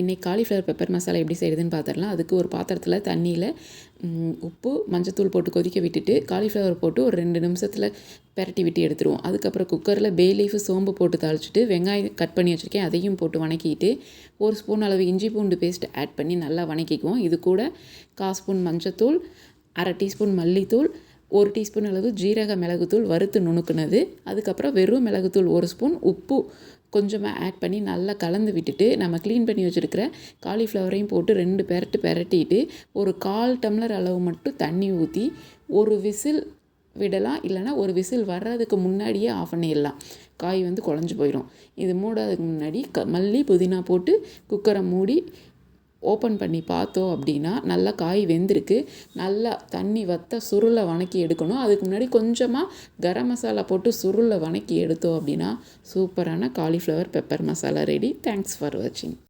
இன்றைக்கி cauliflower pepper masala எப்படி செய்யுதுன்னு பார்த்துடலாம் அதுக்கு ஒரு பாத்திரத்தில் தண்ணியில் உப்பு மஞ்சத்தூள் போட்டு கொதிக்க விட்டுட்டு காலிஃப்ளவர் போட்டு ஒரு ரெண்டு நிமிஷத்தில் பெரட்டி விட்டு எடுத்துருவோம். அதுக்கப்புறம் குக்கரில் பே லீஃபு சோம்பு போட்டு தாளிச்சிட்டு வெங்காயம் கட் பண்ணி வச்சுருக்கேன். அதையும் போட்டு வணக்கிட்டு ஒரு ஸ்பூன் அளவு இஞ்சி பூண்டு பேஸ்ட் ஆட் பண்ணி நல்லா வணக்கிக்குவோம். இது கூட கால் ஸ்பூன் மஞ்சத்தூள் அரை டீஸ்பூன் மல்லித்தூள் ஒரு டீஸ்பூன் அளவு ஜீரக மிளகுத்தூள் வறுத்து நுணுக்குனது. அதுக்கப்புறம் வெறும் மிளகுத்தூள் ஒரு ஸ்பூன் உப்பு கொஞ்சமாக ஆட் பண்ணி நல்லா கலந்து விட்டுட்டு நம்ம க்ளீன் பண்ணி வச்சுருக்கிற காலிஃப்ளவரையும் போட்டு ரெண்டு பெரட்டு பெரட்டிட்டு ஒரு கால் டம்ளர் அளவு மட்டும் தண்ணி ஊற்றி ஒரு விசில் விடலாம். இல்லைனா ஒரு விசில் வர்றதுக்கு முன்னாடியே ஆஃப் பண்ணிடலாம். காய் வந்து குழஞ்சி போயிடும் இது மூடாததுக்கு முன்னாடி க மல்லி புதினா போட்டு குக்கரை மூடி ஓப்பன் பண்ணி பார்த்தோம் அப்படின்னா நல்லா காய் வெந்திருக்கு. நல்லா தண்ணி வத்த சுருளை வணக்கி எடுக்கணும். அதுக்கு முன்னாடி கொஞ்சமாக கரம் மசாலா போட்டு சுருளை வணக்கி எடுத்தோம் அப்படின்னா சூப்பரான cauliflower pepper masala ready thanks for வாட்சிங்